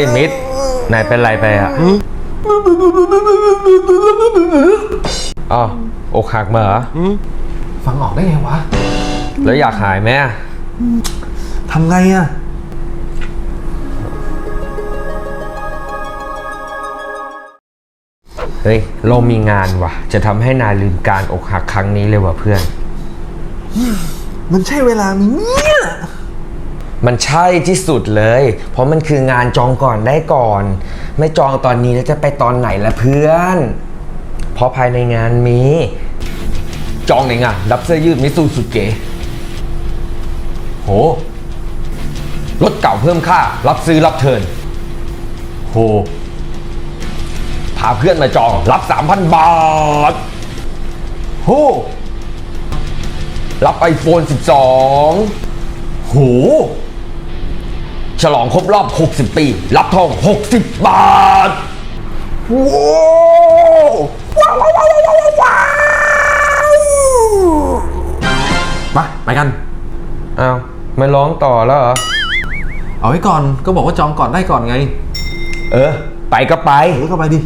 ฮ้ยมิดนายเป็นไรไปอะอ๋ออกหักมาเหรอฟังออกได้ไงวะ แล้วอยากหายไหมอะทำไงอะเฮ้ยเรามีงานว่ะ จะทำให้นายลืมการอกหักครั้งนี้เลยว่ะเพื่อน มันใช่เวลามั้ยเนี่ย มันใช่ที่สุดเลย เพราะมันคืองานจองก่อนได้ก่อน ไม่จองตอนนี้แล้วจะไปตอนไหนละเพื่อน เพราะภายในงานมี จองในงานรับเสื้อยืดมิสูสุเกะโหรถเก่าเพิ่มค่า รับซื้อรับเทินโหพาเพื่อนมาจองรับ 3,000 บาทโหรับ iPhone 12โห ฉลองครบรอบ 60 ปี รับทอง 60 บาท ว้าวว้าวว้าวว้าวว้าวว้าวมาไปกัน อ้าวไม่ร้องต่อแล้วเหรอ เอาไว้ก่อนก็บอกว่าจองก่อนได้ก่อนไง เออ ไปก็ไป เออก็ไปดิ